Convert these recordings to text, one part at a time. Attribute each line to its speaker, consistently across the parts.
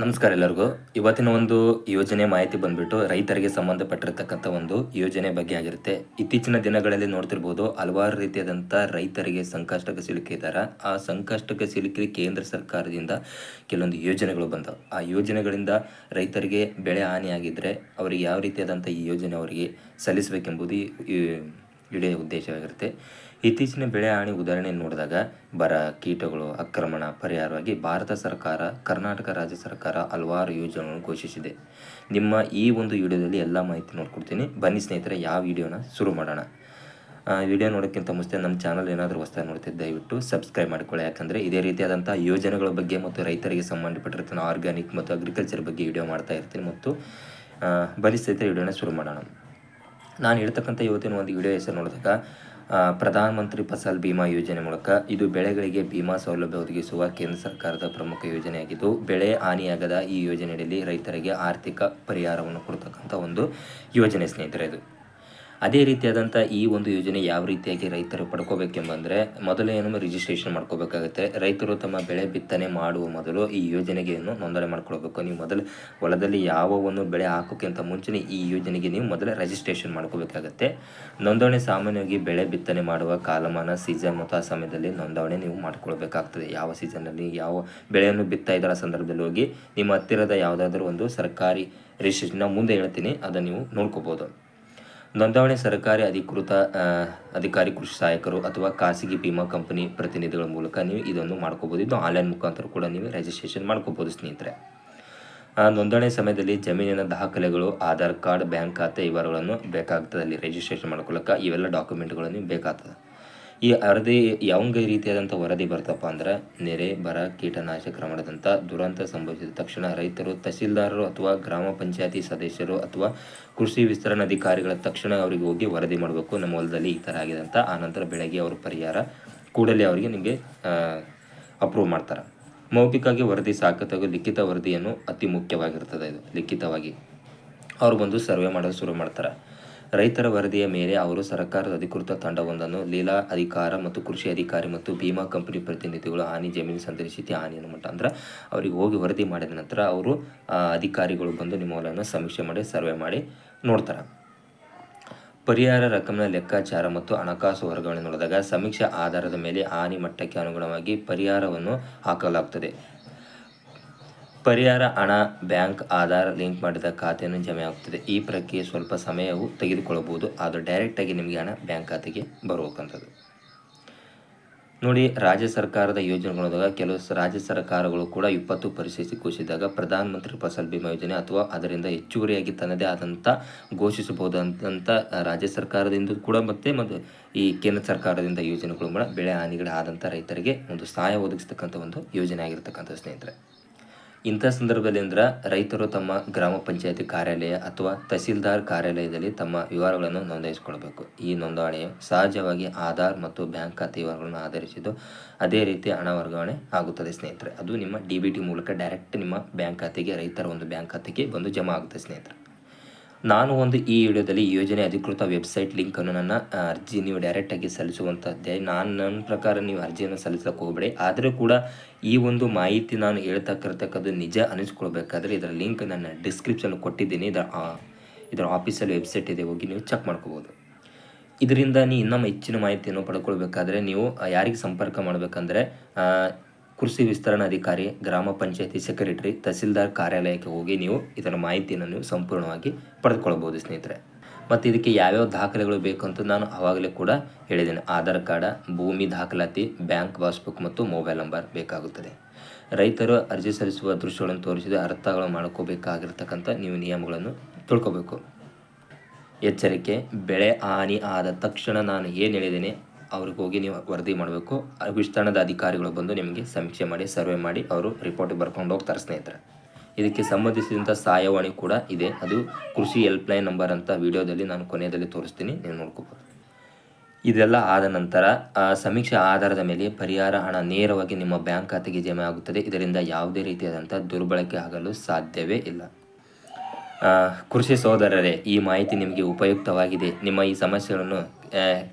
Speaker 1: ನಮಸ್ಕಾರ ಎಲ್ಲರಿಗೂ. ಇವತ್ತಿನ ಒಂದು ಯೋಜನೆ ಮಾಹಿತಿ ಬಂದ್ಬಿಟ್ಟು ರೈತರಿಗೆ ಸಂಬಂಧಪಟ್ಟಿರತಕ್ಕಂಥ ಒಂದು ಯೋಜನೆ ಬಗ್ಗೆ ಆಗಿರುತ್ತೆ. ಇತ್ತೀಚಿನ ದಿನಗಳಲ್ಲಿ ನೋಡ್ತಿರ್ಬೋದು ಹಲವಾರು ರೀತಿಯಾದಂಥ ರೈತರಿಗೆ ಸಂಕಷ್ಟಕ್ಕೆ ಸಿಲುಕಿದ್ದಾರೆ ಆ ಸಂಕಷ್ಟಕ್ಕೆ ಸಿಲುಕಿ ಕೇಂದ್ರ ಸರ್ಕಾರದಿಂದ ಕೆಲವೊಂದು ಯೋಜನೆಗಳು ಬಂದವು. ಆ ಯೋಜನೆಗಳಿಂದ ರೈತರಿಗೆ ಬೆಳೆ ಹಾನಿಯಾಗಿದ್ದರೆ ಅವರಿಗೆ ಯಾವ ರೀತಿಯಾದಂಥ ಈ ಯೋಜನೆ ಅವರಿಗೆ ಸಲ್ಲಿಸಬೇಕೆಂಬುದು ವಿಡಿಯೋ ಉದ್ದೇಶವಾಗಿರುತ್ತೆ. ಇತ್ತೀಚಿನ ಬೆಳೆ ಹಾನಿ ಉದಾಹರಣೆ ನೋಡಿದಾಗ ಬರ, ಕೀಟಗಳು, ಆಕ್ರಮಣ, ಪರಿಹಾರವಾಗಿ ಭಾರತ ಸರ್ಕಾರ, ಕರ್ನಾಟಕ ರಾಜ್ಯ ಸರ್ಕಾರ ಹಲವಾರು ಯೋಜನೆಗಳನ್ನು ಘೋಷಿಸಿದೆ. ನಿಮ್ಮ ಈ ಒಂದು ವಿಡಿಯೋದಲ್ಲಿ ಎಲ್ಲ ಮಾಹಿತಿ ನೋಡ್ಕೊಡ್ತೀನಿ. ಬನ್ನಿ ಸ್ನೇಹಿತರೆ, ಯಾವ ವಿಡಿಯೋನ ಶುರು ಮಾಡೋಣ. ವಿಡಿಯೋ ನೋಡೋಕ್ಕಿಂತ ಮುಂಚೆ ನಮ್ಮ ಚಾನಲ್ ಏನಾದರೂ ಹೊಸ್ದಾಗಿ ನೋಡ್ತಿದ್ದೆ ದಯವಿಟ್ಟು ಸಬ್ಸ್ಕ್ರೈಬ್ ಮಾಡಿಕೊಳ್ಳಿ. ಯಾಕಂದರೆ ಇದೇ ರೀತಿಯಾದಂಥ ಯೋಜನೆಗಳ ಬಗ್ಗೆ ಮತ್ತು ರೈತರಿಗೆ ಸಂಬಂಧಪಟ್ಟಿರ್ತಾನೆ ಆರ್ಗ್ಯಾನಿಕ್ ಮತ್ತು ಅಗ್ರಿಕಲ್ಚರ್ ಬಗ್ಗೆ ವಿಡಿಯೋ ಮಾಡ್ತಾ ಇರ್ತೀನಿ. ಮತ್ತು ಬನ್ನಿ ಸ್ನೇಹಿತರೆ, ವಿಡಿಯೋನ ಶುರು ಮಾಡೋಣ. ನಾನು ಹೇಳ್ತಕ್ಕಂಥ ಇವತ್ತಿನ ಒಂದು ವಿಡಿಯೋ ಹೆಸರು ನೋಡಿದಾಗ ಪ್ರಧಾನ ಮಂತ್ರಿ ಫಸಲ್ ಬಿಮಾ ಯೋಜನೆ ಮೂಲಕ ಇದು ಬೆಳೆಗಳಿಗೆ ಬಿಮಾ ಸೌಲಭ್ಯ ಒದಗಿಸುವ ಕೇಂದ್ರ ಸರ್ಕಾರದ ಪ್ರಮುಖ ಯೋಜನೆಯಾಗಿದ್ದು, ಬೆಳೆ ಹಾನಿಯಾಗದ ಈ ಯೋಜನೆಯಲ್ಲಿ ರೈತರಿಗೆ ಆರ್ಥಿಕ ಪರಿಹಾರವನ್ನು ಕೊಡ್ತಕ್ಕಂಥ ಒಂದು ಯೋಜನೆ ಸ್ನೇಹಿತರೆ ಇದು. ಅದೇ ರೀತಿಯಾದಂಥ ಈ ಒಂದು ಯೋಜನೆ ಯಾವ ರೀತಿಯಾಗಿ ರೈತರು ಪಡ್ಕೋಬೇಕೆಂಬಂದರೆ ಮೊದಲು ಏನು ರಿಜಿಸ್ಟ್ರೇಷನ್ ಮಾಡ್ಕೋಬೇಕಾಗುತ್ತೆ. ರೈತರು ತಮ್ಮ ಬೆಳೆ ಬಿತ್ತನೆ ಮಾಡುವ ಮೊದಲು ಈ ಯೋಜನೆಗೆಯನ್ನು ನೋಂದಣಿ ಮಾಡ್ಕೊಳ್ಬೇಕು. ನೀವು ಮೊದಲು ಹೊಲದಲ್ಲಿ ಯಾವ ಒಂದು ಬೆಳೆ ಹಾಕೋಕ್ಕಿಂತ ಮುಂಚೆನೇ ಈ ಯೋಜನೆಗೆ ನೀವು ಮೊದಲು ರಿಜಿಸ್ಟ್ರೇಷನ್ ಮಾಡ್ಕೋಬೇಕಾಗತ್ತೆ. ನೋಂದಣಿ ಸಾಮಾನ್ಯವಾಗಿ ಬೆಳೆ ಬಿತ್ತನೆ ಮಾಡುವ ಕಾಲಮಾನ ಸೀಸನ್ ಮತ್ತು ಆ ಸಮಯದಲ್ಲಿ ನೋಂದಣಿ ನೀವು ಮಾಡ್ಕೊಳ್ಬೇಕಾಗ್ತದೆ. ಯಾವ ಸೀಸನ್ನಲ್ಲಿ ಯಾವ ಬೆಳೆಯನ್ನು ಬಿತ್ತಾ ಇದ್ದರ ಸಂದರ್ಭದಲ್ಲಿ ಹೋಗಿ ನಿಮ್ಮ ಹತ್ತಿರದ ಯಾವುದಾದ್ರೂ ಒಂದು ಸರ್ಕಾರಿ ರಿಜಿಸ್ಟ್ರೇಷನ್ ಮುಂದೆ ಹೇಳ್ತೀನಿ, ಅದನ್ನು ನೀವು ನೋಡ್ಕೋಬೋದು. ನೋಂದಣಿ ಸರ್ಕಾರಿ ಅಧಿಕೃತ ಅಧಿಕಾರಿ ಕೃಷಿ ಸಹಾಯಕರು ಅಥವಾ ಖಾಸಗಿ ವಿಮಾ ಕಂಪನಿ ಪ್ರತಿನಿಧಿಗಳ ಮೂಲಕ ನೀವು ಇದನ್ನು ಮಾಡ್ಕೋಬೋದು. ಇದು ಆನ್ಲೈನ್ ಮುಖಾಂತರ ಕೂಡ ನೀವು ರಿಜಿಸ್ಟ್ರೇಷನ್ ಮಾಡ್ಕೋಬೋದು, ಸ್ನೇಹಿತರೆ. ನೋಂದಣಿ ಸಮಯದಲ್ಲಿ ಜಮೀನಿನ ದಾಖಲೆಗಳು, ಆಧಾರ್ ಕಾರ್ಡ್, ಬ್ಯಾಂಕ್ ಖಾತೆ, ವಿವರಗಳನ್ನು ಬೇಕಾಗ್ತದೆ. ಅಲ್ಲಿ ರಿಜಿಸ್ಟ್ರೇಷನ್ ಮಾಡ್ಕೊಳ್ಳೋಕೆ ಇವೆಲ್ಲ ಡಾಕ್ಯುಮೆಂಟ್ಗಳನ್ನು ಬೇಕಾಗ್ತದೆ. ಈ ವರದಿ ಯಾವಂಗ ರೀತಿಯಾದಂಥ ವರದಿ ಬರ್ತಪ್ಪ ಅಂದ್ರೆ ನೆರೆ, ಬರ, ಕೀಟನಾಶಕ ಕ್ರಮಣದಂಥ ದುರಂತ ಸಂಭವಿಸಿದ ತಕ್ಷಣ ರೈತರು, ತಹಸೀಲ್ದಾರರು ಅಥವಾ ಗ್ರಾಮ ಪಂಚಾಯತಿ ಸದಸ್ಯರು ಅಥವಾ ಕೃಷಿ ವಿಸ್ತರಣಾ ಅಧಿಕಾರಿಗಳ ತಕ್ಷಣ ಅವರಿಗೆ ಹೋಗಿ ವರದಿ ಮಾಡಬೇಕು. ನಮ್ಮ ಹೊಲದಲ್ಲಿ ಈ ಥರ ಆಗಿದೆ ಅಂತ ಆನಂತರ ಬೆಳಗ್ಗೆ ಅವರು ಪರಿಹಾರ ಕೂಡಲೇ ಅವರಿಗೆ ನಿಮಗೆ ಅಪ್ರೂವ್ ಮಾಡ್ತಾರೆ. ಮೌಖಿಕವಾಗಿ ವರದಿ ಸಾಕತ್ತಾಗ ಲಿಖಿತ ವರದಿಯನ್ನು ಅತಿ ಮುಖ್ಯವಾಗಿರ್ತದೆ ಇದು. ಲಿಖಿತವಾಗಿ. ಅವರು ಬಂದು ಸರ್ವೆ ಮಾಡಲು ಶುರು ಮಾಡ್ತಾರೆ. ರೈತರ ವರದಿಯ ಮೇಲೆ ಅವರು ಸರ್ಕಾರದ ಅಧಿಕೃತ ತಂಡವೊಂದನ್ನು ಲೀಲಾ ಅಧಿಕಾರ ಮತ್ತು ಕೃಷಿ ಅಧಿಕಾರಿ ಮತ್ತು ಭೀಮಾ ಕಂಪನಿ ಪ್ರತಿನಿಧಿಗಳು ಹಾನಿ ಜಮೀನು ಸಂದರ್ಶಿಸಿ ಹಾನಿಯನ್ನು ಮಟ್ಟ ಅಂದ್ರೆ ಅವರಿಗೆ ಹೋಗಿ ವರದಿ ಮಾಡಿದ ನಂತರ ಅವರು ಅಧಿಕಾರಿಗಳು ಬಂದು ನಿಮ್ಮ ಹೊಲವನ್ನು ಸಮೀಕ್ಷೆ ಮಾಡಿ, ಸರ್ವೆ ಮಾಡಿ ನೋಡ್ತಾರೆ. ಪರಿಹಾರ ರಕಮ್ನ ಲೆಕ್ಕಾಚಾರ ಮತ್ತು ಹಣಕಾಸು ವರ್ಗಾವಣೆ ನೋಡಿದಾಗ ಸಮೀಕ್ಷೆ ಆಧಾರದ ಮೇಲೆ ಹಾನಿ ಮಟ್ಟಕ್ಕೆ ಅನುಗುಣವಾಗಿ ಪರಿಹಾರವನ್ನು ಹಾಕಲಾಗುತ್ತದೆ ಪರಿಹಾರ ಹಣ, ಬ್ಯಾಂಕ್ ಆಧಾರ್ ಲಿಂಕ್ ಮಾಡಿದ ಖಾತೆಯನ್ನು ಜಮೆ ಆಗುತ್ತದೆ ಈ ಪ್ರಕ್ರಿಯೆ ಸ್ವಲ್ಪ ಸಮಯವು ತೆಗೆದುಕೊಳ್ಳಬಹುದು, ಆದರೆ ಡೈರೆಕ್ಟಾಗಿ ನಿಮಗೆ ಹಣ ಬ್ಯಾಂಕ್ ಖಾತೆಗೆ ಬರಬೇಕಂಥದ್ದು ನೋಡಿ, ರಾಜ್ಯ ಸರ್ಕಾರದ ಯೋಜನೆಗಳಾದಾಗ ಕೆಲವು ರಾಜ್ಯ ಸರ್ಕಾರಗಳು ಕೂಡ ಇಪ್ಪತ್ತು ಪರಿಸ್ಥಿತಿ ಘೋಷಿಸಿದಾಗ ಪ್ರಧಾನ ಮಂತ್ರಿ ಫಸಲ್ ಬಿಮಾ ಯೋಜನೆ ಅಥವಾ ಅದರಿಂದ ಹೆಚ್ಚುವರಿಯಾಗಿ ತನ್ನದೇ ಆದಂಥ ಘೋಷಿಸಬಹುದಂತ ರಾಜ್ಯ ಸರ್ಕಾರದಿಂದ ಕೂಡ ಮತ್ತೆ ಮತ್ತು ಈ ಕೇಂದ್ರ ಸರ್ಕಾರದಿಂದ ಯೋಜನೆಗಳು ಕೂಡ ಬೆಳೆ ಹಾನಿಗಳಾದಂಥ ರೈತರಿಗೆ ಒಂದು ಸಹಾಯ ಒದಗಿಸ್ತಕ್ಕಂಥ ಒಂದು ಯೋಜನೆ ಆಗಿರ್ತಕ್ಕಂಥ ಸ್ನೇಹಿತರೆ. ಇಂಥ ಸಂದರ್ಭದಲ್ಲಿ ಅಂದ್ರೆ ರೈತರು ತಮ್ಮ ಗ್ರಾಮ ಪಂಚಾಯತಿ ಕಾರ್ಯಾಲಯ ಅಥವಾ ತಹಸೀಲ್ದಾರ್ ಕಾರ್ಯಾಲಯದಲ್ಲಿ ತಮ್ಮ ವಿವರಗಳನ್ನು ನೋಂದಾಯಿಸಿಕೊಳ್ಬೇಕು. ಈ ನೋಂದಣಿಯು ಸಹಜವಾಗಿ ಆಧಾರ್ ಮತ್ತು ಬ್ಯಾಂಕ್ ಖಾತೆ ವಿವರಗಳನ್ನು ಆಧರಿಸಿದ್ದು ಅದೇ ರೀತಿ ಹಣ ವರ್ಗಾವಣೆ ಆಗುತ್ತದೆ ಸ್ನೇಹಿತರೆ. ಅದು ನಿಮ್ಮ ಡಿ ಬಿ ಟಿ ಮೂಲಕ ಡೈರೆಕ್ಟ್ ನಿಮ್ಮ ಬ್ಯಾಂಕ್ ಖಾತೆಗೆ, ರೈತರ ಒಂದು ಬ್ಯಾಂಕ್ ಖಾತೆಗೆ ಬಂದು ಜಮಾ ಆಗುತ್ತೆ ಸ್ನೇಹಿತರೆ. ನಾನು ಒಂದು ಈ ವಿಡಿಯೋದಲ್ಲಿ ಯೋಜನೆ ಅಧಿಕೃತ ವೆಬ್ಸೈಟ್ ಲಿಂಕನ್ನು ನನ್ನ ಅರ್ಜಿ ನೀವು ಡೈರೆಕ್ಟಾಗಿ ಸಲ್ಲಿಸುವಂಥದ್ದೇ ನಾನು, ನನ್ನ ಪ್ರಕಾರ ನೀವು ಅರ್ಜಿಯನ್ನು ಸಲ್ಲಿಸೋಕೆ ಹೋಗಬೇಡಿ. ಆದರೂ ಕೂಡ ಈ ಒಂದು ಮಾಹಿತಿ ನಾನು ಹೇಳ್ತಕ್ಕಿರ್ತಕ್ಕದ್ದು ನಿಜ ಅನಿಸ್ಕೊಳ್ಬೇಕಾದ್ರೆ ಇದರ ಲಿಂಕ್ ನನ್ನ ಡಿಸ್ಕ್ರಿಪ್ಷನ್ ಕೊಟ್ಟಿದ್ದೀನಿ. ಇದರ ಇದರ ಆಫೀಸಲ್ಲಿ ವೆಬ್ಸೈಟ್ ಇದೆ, ಹೋಗಿ ನೀವು ಚೆಕ್ ಮಾಡ್ಕೋಬೋದು. ಇದರಿಂದ ನೀವು ಇನ್ನೂ ಹೆಚ್ಚಿನ ಮಾಹಿತಿಯನ್ನು ಪಡ್ಕೊಳ್ಬೇಕಾದ್ರೆ ನೀವು ಯಾರಿಗೆ ಸಂಪರ್ಕ ಮಾಡಬೇಕಂದ್ರೆ ಕೃಷಿ ವಿಸ್ತರಣಾಧಿಕಾರಿ ಗ್ರಾಮ ಪಂಚಾಯತಿ ಸೆಕ್ರೆಟರಿ, ತಹಸೀಲ್ದಾರ್ ಕಾರ್ಯಾಲಯಕ್ಕೆ ಹೋಗಿ ನೀವು ಇದರ ಮಾಹಿತಿಯನ್ನು ನೀವು ಸಂಪೂರ್ಣವಾಗಿ ಪಡೆದುಕೊಳ್ಬೋದು ಸ್ನೇಹಿತರೆ. ಮತ್ತು ಇದಕ್ಕೆ ಯಾವ್ಯಾವ ದಾಖಲೆಗಳು ಬೇಕು ಅಂತ ನಾನು ಆವಾಗಲೇ ಕೂಡ ಹೇಳಿದ್ದೇನೆ. ಆಧಾರ್ ಕಾರ್ಡ, ಭೂಮಿ ದಾಖಲಾತಿ, ಬ್ಯಾಂಕ್ ಪಾಸ್ಬುಕ್ ಮತ್ತು ಮೊಬೈಲ್ ನಂಬರ್ ಬೇಕಾಗುತ್ತದೆ. ರೈತರು ಅರ್ಜಿ ಸಲ್ಲಿಸುವ ದೃಶ್ಯಗಳನ್ನು ತೋರಿಸಿದ ಅರ್ಥಗಳು ಮಾಡ್ಕೋಬೇಕಾಗಿರ್ತಕ್ಕಂಥ ನೀವು ನಿಯಮಗಳನ್ನು ತಿಳ್ಕೊಬೇಕು. ಎಚ್ಚರಿಕೆ, ಬೆಳೆ ಹಾನಿ ಆದ ತಕ್ಷಣ ನಾನು ಏನು ಹೇಳಿದ್ದೇನೆ? ಅವ್ರಿಗೆ ಹೋಗಿ ನೀವು ವರದಿ ಮಾಡಬೇಕು. ವಿಸ್ತರಣದ ಅಧಿಕಾರಿಗಳು ಬಂದು ನಿಮಗೆ ಸಮೀಕ್ಷೆ ಮಾಡಿ, ಸರ್ವೆ ಮಾಡಿ ಅವರು ರಿಪೋರ್ಟ್ ಬರ್ಕೊಂಡು ಹೋಗ್ತಾರೆ ಸ್ನೇಹಿತರೆ ಇದಕ್ಕೆ ಸಂಬಂಧಿಸಿದಂಥ ಸಹಾಯವಾಣಿ ಕೂಡ ಇದೆ. ಅದು ಕೃಷಿ ಹೆಲ್ಪ್ಲೈನ್ ನಂಬರ್ ಅಂತ ವಿಡಿಯೋದಲ್ಲಿ ನಾನು ಕೊನೆಯಲ್ಲಿ ತೋರಿಸ್ತೀನಿ. ನೀವು ನೋಡ್ಕೋಬೋದು. ಇದೆಲ್ಲ ಆದ ನಂತರ ಸಮೀಕ್ಷೆ ಆಧಾರದ ಮೇಲೆ ಪರಿಹಾರ ಹಣ ನೇರವಾಗಿ ನಿಮ್ಮ ಬ್ಯಾಂಕ್ ಖಾತೆಗೆ ಜಮೆ ಆಗುತ್ತದೆ. ಇದರಿಂದ ಯಾವುದೇ ರೀತಿಯಾದಂಥ ದುರ್ಬಳಕೆ ಆಗಲು ಸಾಧ್ಯವೇ ಇಲ್ಲ. ಕೃಷಿ ಸಹೋದರರೇ ಈ ಮಾಹಿತಿ ನಿಮಗೆ ಉಪಯುಕ್ತವಾಗಿದೆ. ನಿಮ್ಮ ಈ ಸಮಸ್ಯೆಗಳನ್ನು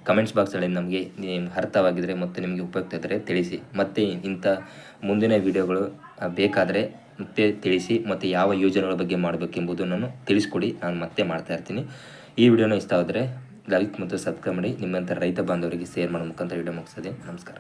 Speaker 1: ಕಮೆಂಟ್ಸ್ ಬಾಕ್ಸಲ್ಲಿ ನಮಗೆ ಅರ್ಥವಾಗಿದ್ದರೆ ಮತ್ತು ನಿಮಗೆ ಉಪಯುಕ್ತ ಇದ್ದರೆ ತಿಳಿಸಿ. ಮತ್ತು ಇಂಥ ಮುಂದಿನ ವಿಡಿಯೋಗಳು ಬೇಕಾದರೆ ಮತ್ತೆ ತಿಳಿಸಿ ಮತ್ತು ಯಾವ ಯೋಜನೆಗಳ ಬಗ್ಗೆ ಮಾಡಬೇಕೆಂಬುದನ್ನು ತಿಳಿಸ್ಕೊಡಿ. ನಾನು ಮತ್ತೆ ಮಾಡ್ತಾ ಇರ್ತೀನಿ. ಈ ವಿಡಿಯೋನ ಇಷ್ಟ ಆದರೆ ಲೈಕ್ ಮತ್ತು ಸಬ್ಸ್ಕ್ರೈಬ್ ಮಾಡಿ. ನಿಮ್ಮಂಥ ರೈತ ಬಾಂಧವರಿಗೆ ಶೇರ್ ಮಾಡೋ ಮುಖಾಂತರ ವಿಡಿಯೋ ಮುಗಿಸ್ತದೆ ನಮಸ್ಕಾರ.